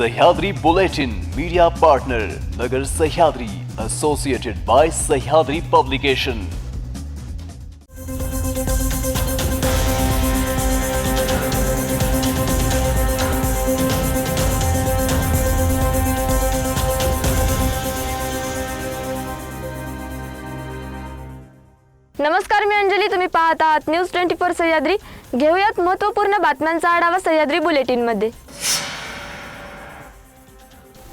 Sahyadri Bulletin media partner Nagar Sahyadri associated by Sahyadri publication नमस्कार मी अंजली तुम्ही पाहत आहात न्यूज ट्वेंटी फोर सह्याद्री. घेऊयात महत्त्वपूर्ण बातम्यांचा आढावा सह्याद्री बुलेटिनमध्ये.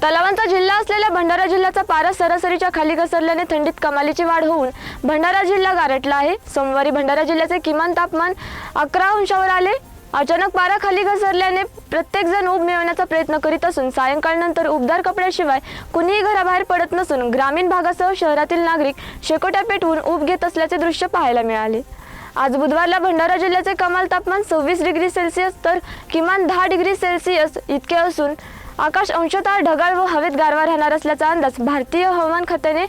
तलावांचा जिल्हा असलेल्या भंडारा जिल्ह्याचा पारा सरासरीच्या खाली घसरल्याने थंडीत कमालीची वाढ होऊन भंडारा जिल्हा गारटला आहे. सोमवारी भंडारा जिल्ह्याचे किमान तापमान अकरा अंशावर आले. अचानक पारा खाली घसरल्याने प्रत्येक जण ऊब मिळवण्याचा प्रयत्न करीत असून सायंकाळनंतर उबदार कपड्याशिवाय कुणीही घराबाहेर पडत नसून ग्रामीण भागासह शहरातील नागरिक शेकोट्या पेटवून ऊब घेत असल्याचे दृश्य पाहायला मिळाले. आज बुधवारला भंडारा जिल्ह्याचे कमाल तापमान सव्वीस डिग्री सेल्सिअस तर किमान दहा डिग्री सेल्सिअस इतके असून आकाश अंशतः ढगाळ व हवेत गारवा राहणार असल्याचा अंदाज भारतीय हवामान खात्याने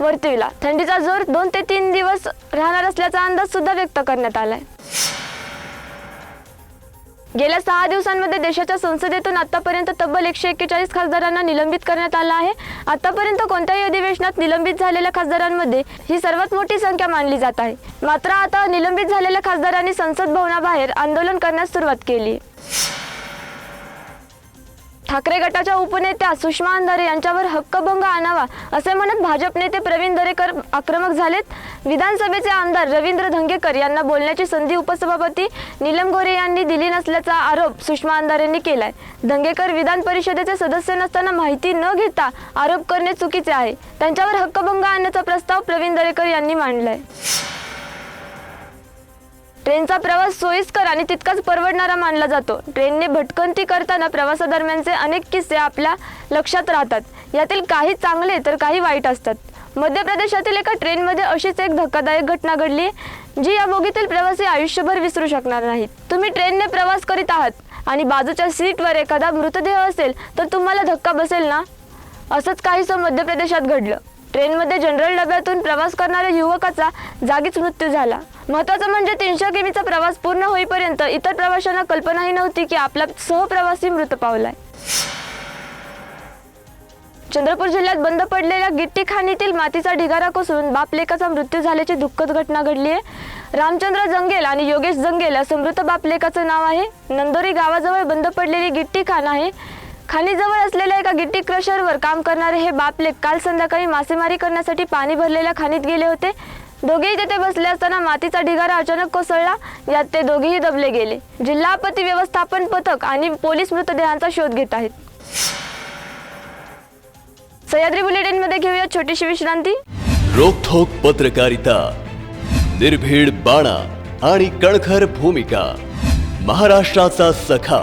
वर्तविला. थंडीचा जोर दोन ते तीन दिवस राहणार असल्याचा अंदाज सुद्धा व्यक्त करण्यात आलाय. गेल्या सहा दिवसांमध्ये देशाच्या संसदेतून आतापर्यंत तब्बल एकशे एक्केचाळीस खासदारांना निलंबित करण्यात आलं आहे. आतापर्यंत कोणत्याही अधिवेशनात निलंबित झालेल्या खासदारांमध्ये ही सर्वात मोठी संख्या मानली जात आहे. मात्र आता निलंबित झालेल्या खासदारांनी संसद भवनाबाहेर आंदोलन करण्यास सुरुवात केली. ठाकरे गटाच्या उपनेत्या सुषमा अंधारे यांच्यावर हक्कभंग आणावा असे म्हणत भाजप नेते प्रवीण दरेकर आक्रमक झालेत. विधानसभेचे आमदार रवींद्र धंगेकर यांना बोलण्याची संधी उपसभापती नीलम गोरे यांनी दिली नसल्याचा आरोप सुषमा अंधारेंनी केलाय. धंगेकर विधान परिषदेचे सदस्य नसताना माहिती न घेता आरोप करणे चुकीचे आहे. त्यांच्यावर हक्कभंग आणण्याचा प्रस्ताव प्रवीण दरेकर यांनी मांडलाय. ट्रेनचा प्रवास सोयीस्कर आणि तितकाच परवडणारा मानला जातो. ट्रेनने भटकंती करताना प्रवासादरम्यानचे अनेक किस्से आपल्या लक्षात राहतात. यातील काही चांगले तर काही वाईट असतात. मध्य प्रदेशातील एका ट्रेनमध्ये अशीच एक धक्कादायक घटना घडली जी या बोगीतील प्रवासी आयुष्यभर विसरू शकणार नाहीत. तुम्ही ट्रेनने प्रवास करीत आहात आणि बाजूच्या सीटवर एखादा मृतदेह असेल तर तुम्हाला धक्का बसेल ना? असंच काहीसं मध्य प्रदेशात घडलं. ट्रेनमध्ये जनरल डब्यातून प्रवास करणाऱ्या युवकाचा जागीच मृत्यू झाला. महत्वाचं म्हणजे तीनशे किमीचा प्रवास पूर्ण होईपर्यंत इतर प्रवाशांना कल्पनाही नव्हती की आपला सहप्रवासी मृत पावलाय. चंद्रपूर जिल्ह्यात बंद पडलेल्या गिट्टी खाणीतील मातीचा ढिगारा कोसळून बापलेकाचा मृत्यू झाल्याची दुःखद घटना घडली आहे रामचंद्र जंगेल आणि योगेश जंगेल असं मृत बापलेकाचं नाव आहे. नंदोरी गावाजवळ बंद पडलेली गिट्टी खाण आहे. खाणीजवळ असलेल्या एका गिट्टी क्रशरवर काम करणारे हे बापले काल संध्याकाळी मासेमारी करण्यासाठी पाणी भरलेल्या खाणीत गेले होते. दोघेही तेथे बसले असताना मातीचा ढिगारा अचानक कोसळला. यात ते दोघेही दबले गेले. जिल्हा आपत्ती व्यवस्थापन पथक आणि पोलीस मृतदेहांचा शोध घेत आहेत. सह्याद्री बुलेटिनमध्ये घेऊया छोटीशी विश्रांती. रोखोक पत्रकारिता निर्भीड बाणा आणि कणखर भूमिका महाराष्ट्राचा सखा.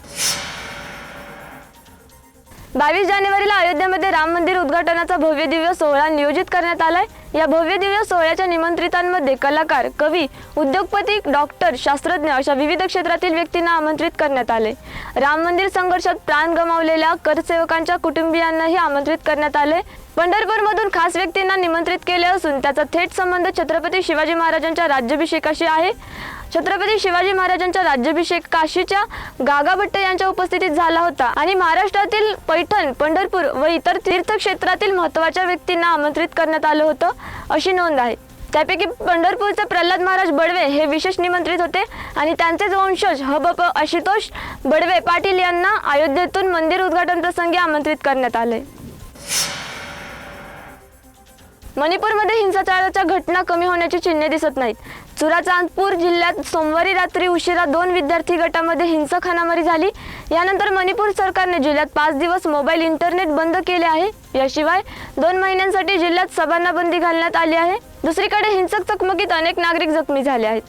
बावीस जानेवारीला अयोध्येमध्ये राम मंदिर उद्घाटनाचा भव्य दिव्य सोहळा नियोजित करण्यात आलाय. या भव्य दिव्य सोहळ्याच्या निमंत्रितांमध्ये कलाकार कवी उद्योगपती डॉक्टर शास्त्रज्ञ अशा विविध क्षेत्रातील व्यक्तींना आमंत्रित करण्यात आले. राम मंदिर संघर्षात प्राण गमावलेल्या करसेवकांच्या कुटुंबियांनाही आमंत्रित करण्यात आले. पंढरपूरमधून खास व्यक्तींना निमंत्रित केले असून त्याचा थेट संबंध छत्रपती शिवाजी महाराजांच्या राज्याभिषेकाशी आहे. छत्रपती शिवाजी महाराजांचा राज्याभिषेक काशीच्या गागाभट्ट यांच्या उपस्थितीत झाला होता. आणि महाराष्ट्रातील पैठण पंढरपूर व इतर तीर्थक्षेत्रातील महत्त्वाच्या व्यक्तींना आमंत्रित करण्यात आलं होतं अशी नोंद आहे. त्यापैकी पंढरपूरचे प्रल्हाद महाराज बडवे हे विशेष निमंत्रित होते आणि त्यांचेच वंशज हबप आशुतोष बडवे पाटील यांना अयोध्येतून मंदिर उद्घाटन प्रसंगी आमंत्रित करण्यात आले. मणिपूरमध्ये हिंसाचाराच्या घटना कमी होण्याची चिन्हे दिसत नाहीत. चुराचांदपूर जिल्ह्यात सोमवारी रात्री उशिरा दोन विद्यार्थी गटामध्ये हिंसक हाणामारी झाली. यानंतर मणिपूर सरकारने जिल्ह्यात पाच दिवस मोबाईल इंटरनेट बंद केले आहे. याशिवाय दोन महिन्यांसाठी जिल्ह्यात सभांना बंदी घालण्यात आली आहे. दुसरीकडे हिंसक चकमकीत अनेक नागरिक जखमी झाले आहेत.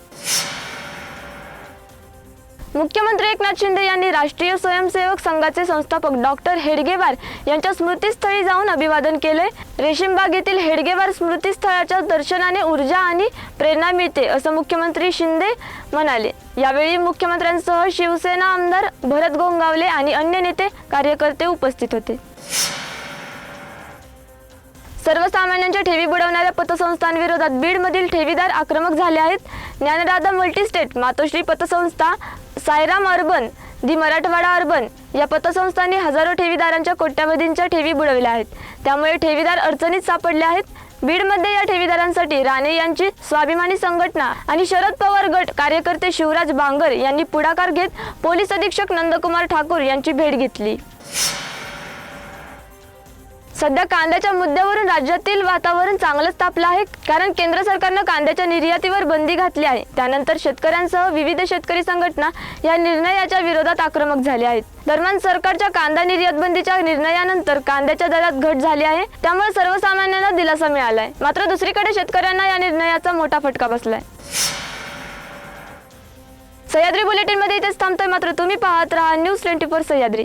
मुख्यमंत्री एकनाथ शिंदे यांनी राष्ट्रीय स्वयंसेवक संघाचे संस्थापक डॉक्टर हेडगेवार यांच्या स्मृतीस्थळी जाऊन अभिवादन केले. रेशीमबाग येथील हेडगेवार स्मृतीस्थळाच्या दर्शनाने ऊर्जा आणि प्रेरणा मिळते असं मुख्यमंत्री शिंदे म्हणाले. यावेळी मुख्यमंत्र्यांसह शिवसेना आमदार भरत गोंगावले आणि अन्य नेते कार्यकर्ते उपस्थित होते. सर्वसामान्यांच्या ठेवी बुडवणाऱ्या पतसंस्थांविरोधात बीडमधील ठेवीदार आक्रमक झाले आहेत. ज्ञानराधा मल्टीस्टेट मातोश्री पतसंस्था Sairam urban the Marathwada urban या पतसंस्थांनी हजारो ठेवीदारांच्या कोट्यावधींच्या ठेवी बुडवल्या आहेत. त्यामुळे ठेवीदार अडचणीत सापडले आहेत. बीडमध्ये या ठेवीदारांसाठी राणे यांची स्वाभिमानी संघटना आणि शरद पवार गट कार्यकर्ते शिवराज बांगर यांनी पुढाकार घेत पोलीस अधीक्षक नंदकुमार ठाकूर यांची भेट घेतली. सध्या कांद्याच्या मुद्द्यावरून राज्यातील वातावरण चांगलंच तापलं आहे. कारण केंद्र सरकारनं कांद्याच्या निर्यातीवर बंदी घातली आहे. त्यानंतर शेतकऱ्यांसह विविध शेतकरी संघटना या निर्णयाच्या विरोधात आक्रमक झाल्या आहेत. दरम्यान सरकारच्या कांदा निर्यात बंदीच्या निर्णयानंतर कांद्याच्या दरात घट झाली आहे. त्यामुळे सर्वसामान्यांना दिलासा मिळालाय. मात्र दुसरीकडे शेतकऱ्यांना या निर्णयाचा मोठा फटका बसलाय. सह्याद्री बुलेटिनमध्ये इथेच थांबतोय मात्र तुम्ही पाहत राहा न्यूज ट्वेंटी फोर सह्याद्री.